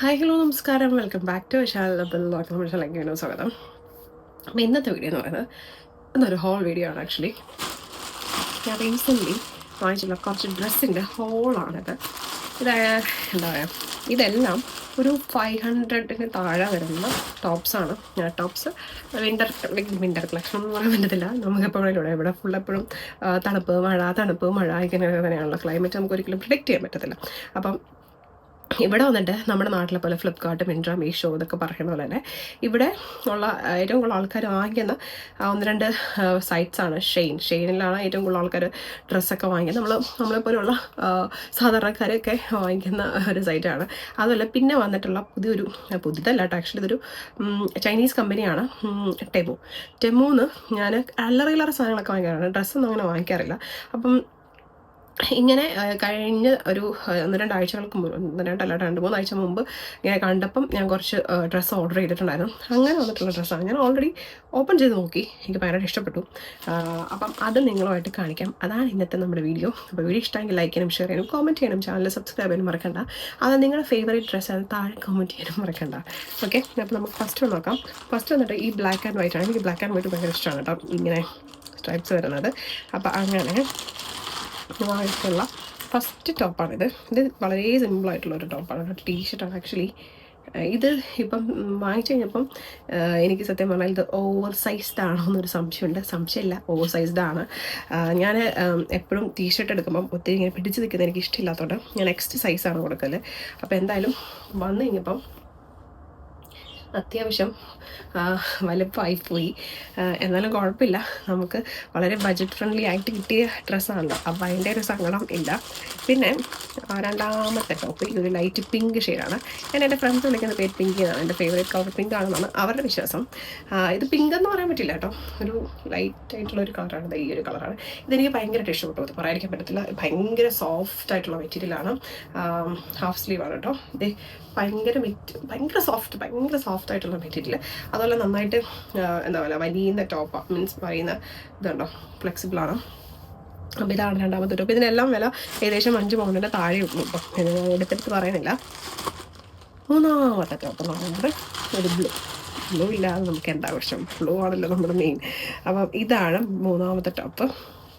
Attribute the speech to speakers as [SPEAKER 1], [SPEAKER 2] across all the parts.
[SPEAKER 1] Hi hello നമസ്കാരം. Welcome back to അപ്പോൾ നമ്മുടെ ചാനലിലേക്ക് വീണ്ടും സ്വാഗതം. അപ്പോൾ ഇന്നത്തെ വീഡിയോ എന്ന് പറയുന്നത് ഇന്നൊരു ഹോൾ വീഡിയോ ആണ് ആക്ച്വലി ഞാൻ റീസെന്റ്ലി വാങ്ങിച്ചുള്ള കുറച്ച് ഡ്രസ്സിന്റെ ഹോളാണിത് ഇത് എന്താ പറയുക ഇതെല്ലാം ഒരു ഫൈവ് ഹൺഡ്രഡിന് താഴെ വരുന്ന ടോപ്സാണ് ടോപ്സ് വിന്റർ വിന്റർ കളക്ഷൻ എന്ന് പറയാൻ പറ്റത്തില്ല. നമുക്കെപ്പോഴും ഇവിടെ ഇവിടെ ഫുൾ എപ്പോഴും തണുപ്പ് മഴ തണുപ്പ് മഴ ഇങ്ങനെ തന്നെയാണല്ലോ ക്ലൈമറ്റ് നമുക്ക് ഒരിക്കലും പ്രിഡിക്റ്റ് ചെയ്യാൻ പറ്റത്തില്ല. അപ്പം ഇവിടെ വന്നിട്ട് നമ്മുടെ നാട്ടിലെ പോലെ ഫ്ലിപ്കാർട്ട് മിൻട്ര മീഷോ ഇതൊക്കെ പറയുന്ന പോലെ തന്നെ ഇവിടെ ഉള്ള ഏറ്റവും കൂടുതൽ ആൾക്കാർ വാങ്ങിക്കുന്ന ഒന്ന് രണ്ട് സൈറ്റ്സ് ആണ്. ഷെയിൻ ഷെയിനിലാണ് ഏറ്റവും കൂടുതൽ ആൾക്കാർ ഡ്രസ്സൊക്കെ വാങ്ങിക്കുന്നത്. നമ്മൾ നമ്മളെപ്പോലുള്ള സാധാരണക്കാരൊക്കെ വാങ്ങിക്കുന്ന ഒരു സൈറ്റാണ് അതുമല്ല പിന്നെ വന്നിട്ടുള്ള പുതിയൊരു പുതിയതല്ല കേട്ടോ. ആക്ച്വലി ഇതൊരു ചൈനീസ് കമ്പനിയാണ് ടെമു ടെമൂന്ന് ഞാൻ അല്ലറയിലറ സാധനങ്ങളൊക്കെ വാങ്ങിക്കാറുണ്ട്. ഡ്രസ്സൊന്നും അങ്ങനെ വാങ്ങിക്കാറില്ല. അപ്പം ഇങ്ങനെ കഴിഞ്ഞ ഒരു ഒന്ന് രണ്ടാഴ്ചകൾക്ക് മുമ്പ് ഒന്ന് രണ്ടല്ല രണ്ട് മൂന്നാഴ്ച മുമ്പ് ഇങ്ങനെ കണ്ടപ്പം ഞാൻ കുറച്ച് ഡ്രസ്സ് ഓർഡർ ചെയ്തിട്ടുണ്ടായിരുന്നു. അങ്ങനെ വന്നിട്ടുള്ള ഡ്രസ്സാണ്. ഞാൻ ഓൾറെഡി ഓപ്പൺ ചെയ്ത് നോക്കി. എനിക്ക് ഭയങ്കര ഇഷ്ടപ്പെട്ടു. അപ്പം അത് നിങ്ങളുമായിട്ട് കാണിക്കാം. അതാണ് ഇന്നത്തെ നമ്മുടെ വീഡിയോ. അപ്പോൾ വീഡിയോ ഇഷ്ടമെങ്കിൽ ലൈക്ക് ചെയ്യണം ഷെയർ ചെയ്യണം കോമെന്റ് ചെയ്യണം ചാനൽ സബ്സ്ക്രൈബ് ചെയ്യാനും മറക്കണ്ട. അത് നിങ്ങളുടെ ഫേവറേറ്റ് ഡ്രസ്സ് അത് താഴെ കമന്റ് ചെയ്യാനും മറക്കണ്ട. ഓക്കെ അപ്പോൾ നമുക്ക് ഫസ്റ്റ് നോക്കാം. ഫസ്റ്റ് വന്നിട്ട് ഈ ബ്ലാക്ക് ആൻഡ് വൈറ്റ് ആണ്. എനിക്ക് ബ്ലാക്ക് ആൻഡ് വൈറ്റ് ഭയങ്കര ഇഷ്ടമാണ് കേട്ടോ. ഇങ്ങനെ സ്ട്രൈപ്സ് വരുന്നത്. അപ്പോൾ അങ്ങനെ വാങ്ങിച്ചുള്ള ഫസ്റ്റ് ടോപ്പാണിത് ഇത് വളരെ സിമ്പിളായിട്ടുള്ള ഒരു ടോപ്പാണ് ടീ ഷർട്ടാണ് ആക്ച്വലി ഇത് ഇപ്പം വാങ്ങിച്ചു കഴിഞ്ഞപ്പം എനിക്ക് സത്യം പറഞ്ഞാൽ ഇത് ഓവർ സൈസ്ഡ് ആണോ എന്നൊരു സംശയമുണ്ട് സംശയമില്ല ഓവർ സൈസ്ഡ് ആണ് ഞാൻ എപ്പോഴും ടീ ഷർട്ട് എടുക്കുമ്പം ഒത്തിരി ഇങ്ങനെ പിടിച്ച് നിൽക്കുന്നത് എനിക്ക് ഇഷ്ടമില്ലാത്തതുകൊണ്ട് ഞാൻ നെക്സ്റ്റ് സൈസാണ് കൊടുക്കൽ അപ്പോൾ എന്തായാലും വന്നു കഴിഞ്ഞപ്പം അത്യാവശ്യം ആ, വലുപ്പമായി പോയി. ആ, എന്നാലും കുഴപ്പമില്ല. നമുക്ക് വളരെ ബജറ്റ് ഫ്രണ്ട്ലി ആയിട്ട് കിട്ടിയ ഡ്രസ്സാണല്ലോ അപ്പോൾ അതിന്റെ ഒരു സങ്കടം ഇല്ല. പിന്നെ രണ്ടാമത്തെ ടോപ്പ് ഈ ഒരു ലൈറ്റ് പിങ്ക് ഷെയ്ഡാണ് ഞാൻ എന്റെ ഫ്രണ്ട്സ് വിളിക്കുന്ന പേര് പിങ്ക് എന്നാണ്. എന്റെ ഫേവറേറ്റ് കളർ പിങ്ക് ആണെന്നാണ് അവരുടെ വിശ്വാസം. ഇത് പിങ്ക് എന്ന് പറയാൻ പറ്റില്ല കേട്ടോ. ഒരു ലൈറ്റ് ആയിട്ടുള്ള ഒരു കളറാണ് ഈ ഒരു കളറാണ് ഇതെനിക്ക് ഭയങ്കരമായിട്ട് ഇഷ്ടപ്പെട്ടു ഇത് പറയാതിരിക്കാൻ പറ്റത്തില്ല. ഭയങ്കര സോഫ്റ്റ് ആയിട്ടുള്ള മെറ്റീരിയലാണ് ഹാഫ് സ്ലീവ് ആണ് കേട്ടോ. ഇത് ഭയങ്കര മെറ്റ് ഭയങ്കര സോഫ്റ്റ് ഭയങ്കര സോഫ്റ്റ് ആയിട്ടുള്ള മെറ്റീരിയൽ അതുപോലെ നന്നായിട്ട് എന്താ പറയുക വലിയ ടോപ്പ് മീൻസ് പറയുന്ന ഇതുണ്ടോ ഫ്ലെക്സിബിളാണ് അപ്പോൾ ഇതാണ് രണ്ടാമത്തെ ടോപ്പ് ഇതിനെല്ലാം വില ഏകദേശം അഞ്ച് പൗണ്ടിന്റെ താഴെ ഉള്ളൂ കേട്ടോ എടുത്തെടുത്ത് പറയുന്നില്ല. മൂന്നാമത്തെ ടോപ്പ് എന്ന് പറയുന്നത് ഒരു ബ്ലൂ ബ്ലൂ ഇല്ലാതെ നമുക്ക് എന്താ ആവശ്യം ബ്ലൂ ആണല്ലോ നമ്മുടെ മെയിൻ അപ്പം ഇതാണ് മൂന്നാമത്തെ ടോപ്പ്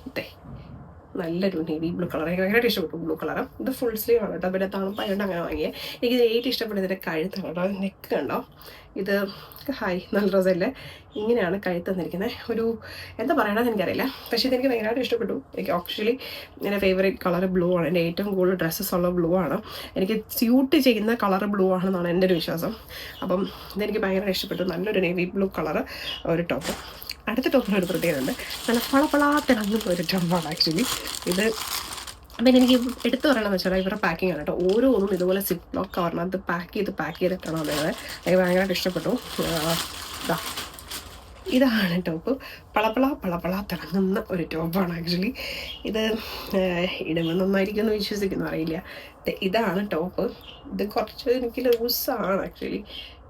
[SPEAKER 1] ഇതേ നല്ലൊരു നേവി ബ്ലൂ കളർ എനിക്ക് ഭയങ്കരമായിട്ട് ഇഷ്ടപ്പെട്ടു ബ്ലൂ കളർ ഇത് ഫുൾ സ്ലീവ് ആണ് കേട്ടോ. പിന്നെ തണുപ്പായതുകൊണ്ട് അങ്ങനെ വാങ്ങിയത് എനിക്ക് ഇത് ഏറ്റവും ഇഷ്ടപ്പെട്ടത് ഇതിന്റെ കഴുത്താണ് കേട്ടോ. നെക്ക് കണ്ടോ? ഇത് ഹായ് നല്ല റസല്ലേ ഇങ്ങനെയാണ് കഴുത്ത് തന്നിരിക്കുന്നത്. ഒരു എന്താ പറയണമെന്ന് എനിക്കറിയില്ല. പക്ഷേ ഇതെനിക്ക് ഭയങ്കരമായിട്ട് ഇഷ്ടപ്പെട്ടു. എനിക്ക് ആക്ച്വലി എന്റെ ഫേവറേറ്റ് കളർ ബ്ലൂ ആണ്. എന്റെ ഏറ്റവും കൂടുതൽ ഡ്രസ്സസ് ഉള്ള ബ്ലൂ ആണ്. എനിക്ക് സ്യൂട്ട് ചെയ്യുന്ന കളർ ബ്ലൂ ആണെന്നാണ് എന്റെ ഒരു വിശ്വാസം. അപ്പം ഇതെനിക്ക് ഭയങ്കര ഇഷ്ടപ്പെട്ടു. നല്ലൊരു നേവി ബ്ലൂ കളർ ഒരു ടോപ്പ് അടുത്ത ടോപ്പിന് ഒരു പ്രത്യേകതയുണ്ട് നല്ല പളപളാ തിളങ്ങുന്ന ഒരു ടോപ്പാണ് ആക്ച്വലി ഇത് അപ്പം എനിക്ക് എടുത്തു പറയണമെന്ന് വെച്ചാൽ ഇവരുടെ പാക്കിംഗ് ആണ് കേട്ടോ. ഓരോന്നും ഇതുപോലെ സിപ്പ് ലോക്ക് കവറിനകത്ത് പാക്ക് ചെയ്ത് പാക്ക് ചെയ്തിട്ടാണ് വന്നത്. എനിക്ക് ഭയങ്കരമായിട്ട് ഇഷ്ടപ്പെട്ടു. ഇതാണ് ടോപ്പ്. പളപ്പള പളപ്പള തിളങ്ങുന്ന ഒരു ടോപ്പാണ് ആക്ച്വലി ഇത് ഇടുമ്പോൾ നന്നായിരിക്കും എന്ന് വിശ്വസിക്കുന്നു അറിയില്ല. ഇതാണ് ടോപ്പ്. ഇത് കുറച്ച് എനിക്ക് ലൂസാണ് ആക്ച്വലി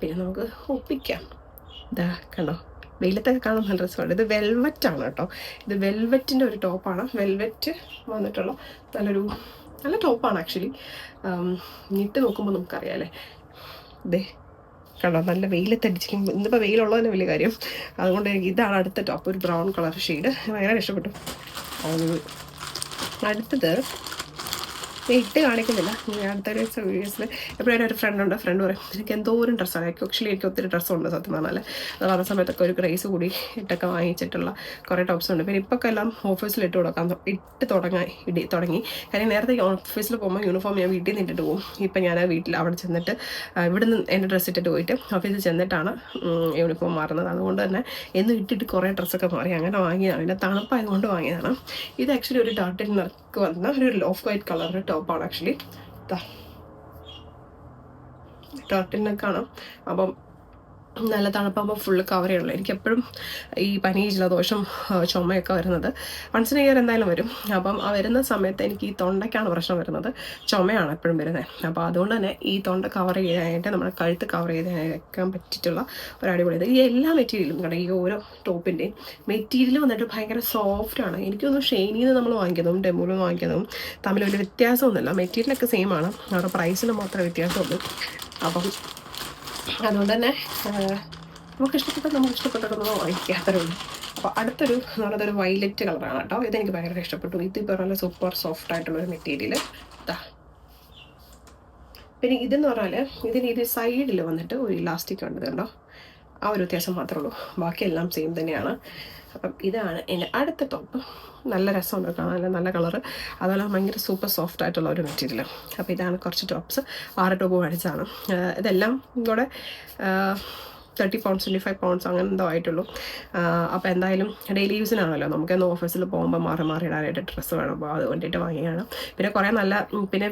[SPEAKER 1] പിന്നെ നമുക്ക് ഒപ്പിക്കാം. ഇതാ കണ്ടോ? വെയിലത്തൊക്കെ കാണാൻ നല്ല രസമാണ്. ഇത് വെൽവെറ്റ് ആണ് കേട്ടോ. ഇത് വെൽവെറ്റിന്റെ ഒരു ടോപ്പാണ് വെൽവെറ്റ് വന്നിട്ടുള്ള നല്ലൊരു നല്ല ടോപ്പാണ് ആക്ച്വലി ഇട്ട് നോക്കുമ്പോൾ നമുക്കറിയാം അല്ലേ? ഇതേ കണ്ടോ? നല്ല വെയിലത്തടിച്ചിരിക്കും ഇന്നിപ്പോൾ വെയിലുള്ളതിന് വലിയ കാര്യം. അതുകൊണ്ട് എനിക്ക് ഇതാണ് അടുത്ത ടോപ്പ് ഒരു ബ്രൗൺ കളർ ഷെയ്ഡ് ഭയങ്കര ഇഷ്ടപ്പെട്ടു. അടുത്തത് ഇട്ട് കാണിക്കുന്നില്ല. അടുത്തൊരു വീഡിയോസിൽ എപ്പോഴും ഒരു ഫ്രണ്ട് ഉണ്ട് ഫ്രണ്ട് പറയും എനിക്ക് എന്തോ ഒരു ഡ്രസ്സാണ് എനിക്ക് ആക്ച്വലി എനിക്ക് ഒത്തിരി ഡ്രസ്സുണ്ട് സത്യം പറഞ്ഞാൽ അത് പറഞ്ഞ സമയത്തൊക്കെ ഒരു ക്രൈസ് കൂടി ഇട്ടൊക്കെ വാങ്ങിച്ചിട്ടുള്ള കുറേ ടോപ്സ് ഉണ്ട്. പിന്നെ ഇപ്പോൾ എല്ലാം ഓഫീസിൽ ഇട്ട് കൊടുക്കാം ഇട്ട് തുടങ്ങാൻ ഇടി തുടങ്ങി. കാര്യം നേരത്തെ ഓഫീസിൽ പോകുമ്പോൾ യൂണിഫോം ഞാൻ വീട്ടിൽ നിന്ന് ഇട്ടിട്ട് പോകും. ഇപ്പം ഞാൻ വീട്ടിൽ അവിടെ ചെന്നിട്ട് ഇവിടുന്ന് എന്റെ ഡ്രസ്സ് ഇട്ടിട്ട് പോയിട്ട് ഓഫീസിൽ ചെന്നിട്ടാണ് യൂണിഫോം മാറുന്നത്. അതുകൊണ്ട് തന്നെ എന്നും ഇട്ടിട്ട് കുറേ ഡ്രസ്സൊക്കെ മാറി. അങ്ങനെ വാങ്ങിയതാണ്. പിന്നെ തണുപ്പായതുകൊണ്ട് വാങ്ങിയതാണ്. ഇത് ആക്ച്വലി ഒരു ഡാർട്ടിൽ നിറക്ക് വന്ന ഒരു ലോഫ് വൈറ്റ് കളറിന്റെ ടോപ്പാണ് ആക്ച്വലി ടർട്ടിൽ കാണാം. അപ്പം നല്ല തണുപ്പാകുമ്പോൾ ഫുള്ള് കവർ ചെയ്യണല്ലോ. എനിക്ക് എപ്പോഴും ഈ പനി ജലദോഷം ചുമയൊക്കെ വരുന്നത് വൺസ് ഇൻ ഇയർ എന്തായാലും വരും. അപ്പം ആ വരുന്ന സമയത്ത് എനിക്ക് ഈ തൊണ്ടയ്ക്കാണ് പ്രശ്നം വരുന്നത്. ചുമയാണ് എപ്പോഴും വരുന്നത് അപ്പോൾ അതുകൊണ്ട് തന്നെ ഈ തൊണ്ട കവർ ചെയ്യാനായിട്ട് നമ്മുടെ കഴുത്ത് കവർ ചെയ്താൻ പറ്റിയിട്ടുള്ള ഒരു അടിപൊളി ഇത്. ഈ എല്ലാ മെറ്റീരിയലും കാരണം ഈ ഓരോ ടോപ്പിന്റെയും മെറ്റീരിയൽ വന്നിട്ട് ഭയങ്കര സോഫ്റ്റാണ് എനിക്കൊന്നും ഷെയിനിൽ നിന്ന് നമ്മൾ വാങ്ങിക്കുന്നതും ഡെമോയിൽ നിന്ന് വാങ്ങിക്കുന്നതും തമ്മിൽ വലിയ വ്യത്യാസമൊന്നുമില്ല. മെറ്റീരിയലൊക്കെ സെയിം ആണ്. അവരുടെ പ്രൈസിന് മാത്രമേ വ്യത്യാസമുള്ളൂ. അപ്പം അതുകൊണ്ട് തന്നെ നമുക്ക് ഇഷ്ടപ്പെട്ട നമുക്ക് ഇഷ്ടപ്പെട്ടതൊന്നും വാങ്ങിക്കാത്തേ ഉള്ളൂ അപ്പോൾ അടുത്തൊരു നല്ലതൊരു വൈലറ്റ് കളറാണ് കേട്ടോ. ഇതെനിക്ക് ഭയങ്കര ഇഷ്ടപ്പെട്ടു. ഇത് ഇപ്പോൾ നല്ല സൂപ്പർ സോഫ്റ്റ് ആയിട്ടുള്ള ഒരു മെറ്റീരിയൽ ഇതാ പിന്നെ ഇതെന്ന് പറഞ്ഞാൽ ഇതിന് ഇത് സൈഡിൽ വന്നിട്ട് ഒരു ഇലാസ്റ്റിക് ഉണ്ട് കേട്ടോ. ആ ഒരു വ്യത്യാസം മാത്രമേ ഉള്ളൂ. ബാക്കിയെല്ലാം സെയിം തന്നെയാണ്. അപ്പം ഇതാണ് എന്റെ അടുത്ത ടോപ്പ് നല്ല രസമുണ്ട് കാണാൻ. നല്ല കളറ് അതുപോലെ ഭയങ്കര സൂപ്പർ സോഫ്റ്റ് ആയിട്ടുള്ള ഒരു മെറ്റീരിയൽ അപ്പോൾ ഇതാണ് കുറച്ച് ടോപ്സ് ആറ് ടോപ്പ് മേടിച്ചാണ് ഇതെല്ലാം കൂടെ thirty pounds twenty five pounds അങ്ങനെ എന്തോ ആയിട്ടുള്ളൂ അപ്പോൾ എന്തായാലും ഡെയിലി യൂസിനാണല്ലോ നമുക്ക് ഓഫീസിൽ പോകുമ്പോൾ മാറി മാറി ഇടാനായിട്ട് ഡ്രസ്സ് വേണം. അപ്പോൾ അത് വേണ്ടിയിട്ട് വാങ്ങിയാണ് പിന്നെ കുറേ നല്ല പിന്നെ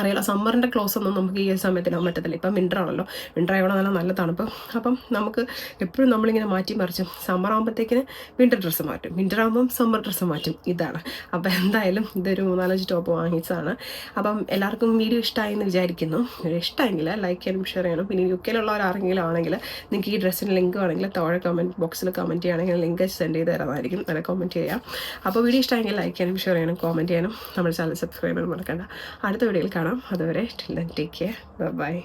[SPEAKER 1] അറിയില്ല. സമ്മറിന്റെ ക്ലോസ് ഒന്നും നമുക്ക് ഈ സമയത്ത് ഇടാൻ പറ്റത്തില്ല. ഇപ്പം വിന്റർ ആണല്ലോ. വിന്റർ ആയതുകൊണ്ട് നല്ല നല്ല തണുപ്പ്. അപ്പം നമുക്ക് എപ്പോഴും നമ്മളിങ്ങനെ മാറ്റി മറിച്ച് സമ്മർ ആകുമ്പോഴത്തേക്കിന് വിന്റർ ഡ്രസ്സ് മാറ്റും. വിന്റർ ആകുമ്പം സമ്മർ ഡ്രസ്സ് മാറ്റും. ഇതാണ്. അപ്പം എന്തായാലും ഇതൊരു മൂന്നാലഞ്ച് ടോപ്പ് വാങ്ങിച്ചതാണ്. അപ്പം എല്ലാവർക്കും വീഡിയോ ഇഷ്ടമായി എന്ന് വിചാരിക്കുന്നു. ഇഷ്ടമെങ്കിൽ ലൈക്ക് ചെയ്യാനും ഷെയർ ചെയ്യണം പിന്നെ യു കെയിലുള്ളവർ ആരെങ്കിലും ആണെങ്കിൽ നിങ്ങൾക്ക് ഈ ഡ്രസ്സിന് ലിങ്ക് വേണമെങ്കിൽ താഴെ കമന്റ് ബോക്സിൽ കമന്റ് ചെയ്യുകയാണെങ്കിൽ ലിങ്ക് സെൻഡ് ചെയ്ത് തരാമായിരിക്കും നല്ല കമന്റ് ചെയ്യാം. അപ്പോൾ വീഡിയോ ഇഷ്ടമെങ്കിൽ ലൈക്ക് ചെയ്യാനും ഷെയർ ചെയ്യണം കോമന്റ് ചെയ്യാനും. നമ്മുടെ ചാനൽ സബ്സ്ക്രൈബ് ചെയ്യാനും മറക്കണ്ട. അടുത്ത വീഡിയോയിൽ കാണാം. അതുവരെ ടേക്ക് കെയർ ബൈ